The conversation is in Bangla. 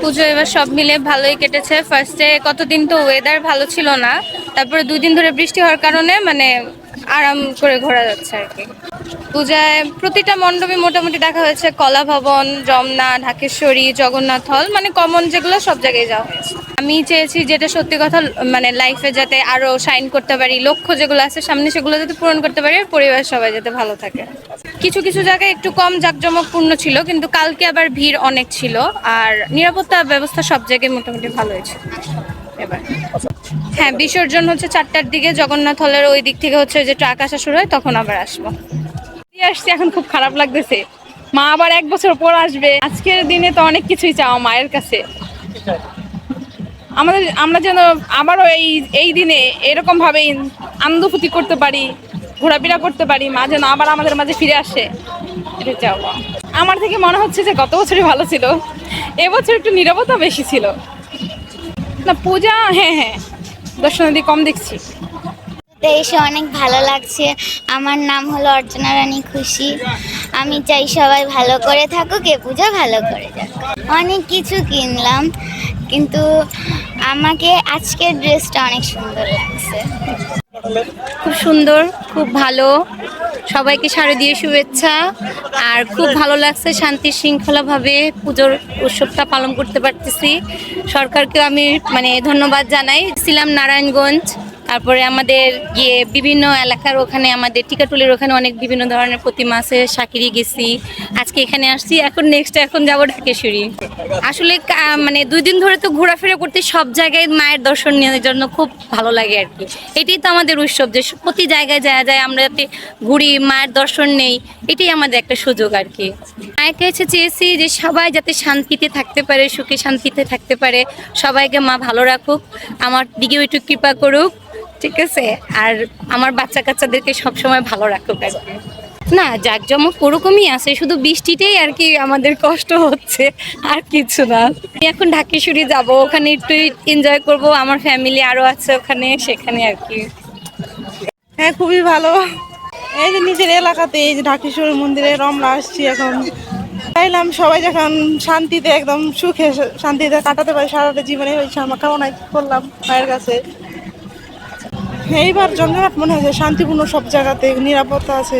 পুজো এবার সব মিলে ভালোই কেটেছে। ফার্স্টে কতদিন তো ওয়েদার ভালো ছিল না। তারপরে দুই দিন ধরে বৃষ্টি হওয়ার কারণে মানে আরাম করে ঘোরা যাচ্ছে আর কি। পূজায় প্রতিটা মণ্ডপে মোটামুটি দেখা হয়েছে কলা ভবন রমনা ঢাকেশ্বরী, জগন্নাথ হল মানে কমন যেগুলো সব জায়গায় যাওয়া হয়েছে। আমি চেয়েছি যেটা সত্যি কথা মানে লাইফে যাতে আরও সাইন করতে পারি, লক্ষ্য যেগুলো আছে, সামনে সেগুলো যাতে পূরণ করতে পারি পরিবার সবাই যাতে ভালো থাকে। কিছু কিছু জায়গায় একটু কম জাঁকজমকপূর্ণ ছিল, কিন্তু কালকে আবার ভিড় অনেক ছিল, আর নিরাপত্তা ব্যবস্থা সব জায়গায় মোটামুটি ভালো হয়েছে এবার। হ্যাঁ বিসর্জন হচ্ছে চারটার দিকে, জগন্নাথ হলের ওই দিক থেকে হচ্ছে যে ট্রাক আসা শুরু হয়, তখন আবার আসব। আসছি, এখন খুব খারাপ লাগতেছে। মা আবার এক বছর পর আসবে। আজকের দিনে তো অনেক কিছুই চাওয়া মায়ের কাছে। আমাদের, আমরা যেন আবারও এই এই দিনে এরকম ভাবে আনন্দফুতি করতে পারি, ঘোরাফেরা করতে পারি, মা যেন আবার আমাদের মাঝে ফিরে আসে এটা চাওয়া। আমার থেকে মনে হচ্ছে যে গত বছরই ভালো ছিল, এবছর একটু নিরবতা বেশি ছিল। না পূজা হ্যাঁ হ্যাঁ। দর্শনাদি কম দেখছি। তো এসে অনেক ভালো লাগছে। আমার নাম হলো অর্চনা রানী খুশি। আমি চাই সবাই ভালো করে থাকুক এ পূজা ভালো করে যাক। অনেক কিছু কিনলাম কিন্তু আমাকে আজকের ড্রেসটা অনেক সুন্দর লাগছে। খুব সুন্দর খুব ভালো। সবাইকে শারদীয় শুভেচ্ছা। আর খুব ভালো লাগছে শান্তি শৃঙ্খলাভাবে পুজোর উৎসবটা পালন করতে পারতেছি। সরকারকেও আমি মানে ধন্যবাদ জানাই। ছিলাম নারায়ণগঞ্জ। তারপরে আমাদের গিয়ে বিভিন্ন এলাকার ওখানে আমাদের টিকাটুলির ওখানে অনেক বিভিন্ন ধরনের প্রতিমা আছে, সাকিরি গেছি, আজকে এখানে আসছি, এখন নেক্সট এখন যাব ঢাকেশ্বরী। আসলে মানে দুই দিন ধরে তো ঘোরাফেরা করতে সব জায়গায় মায়ের দর্শন নেওয়ার জন্য খুব ভালো লাগে আর কি। এটাই তো আমাদের উৎসব যে প্রতি জায়গায় যায় যায় আমরা যাতে ঘুরি, মায়ের দর্শন নেই, এটাই আমাদের একটা সুযোগ আর কি। মায়ের কাছে চেয়েছি যে সবাই যাতে শান্তিতে থাকতে পারে, সুখে শান্তিতে থাকতে পারে, সবাইকে মা ভালো রাখুক, আমার দিকেও একটু কৃপা করুক। ঠিক আছে? আর আমার বাচ্চা কাচ্চাদেরকে সবসময় ভালো রাখুক আর কি। না, জাকজমক ওরকমই আছে, শুধু বৃষ্টিতেই আর কি আমাদের কষ্ট হচ্ছে, আর কিছু না। এখন ঢাকেশ্বরী যাব, ওখানে একটু এনজয় করব, আমার ফ্যামিলি আরও আছে ওখানে, সেখানে আর কি। হ্যাঁ খুবই ভালো। এই যে নিজের এলাকাতে, এই যে ঢাকেশ্বর মন্দিরে রমনা আসছি এখন। চাইলাম সবাই যখন শান্তিতে একদম সুখে, শান্তিতে কাটাতে পারে, সারাটা জীবনে ওই আমার কামনা করলাম মায়ের কাছে। হ্যাঁ, এইবার জমজমাট মনে হয় শান্তিপূর্ণ সব জায়গাতে নিরাপত্তা আছে।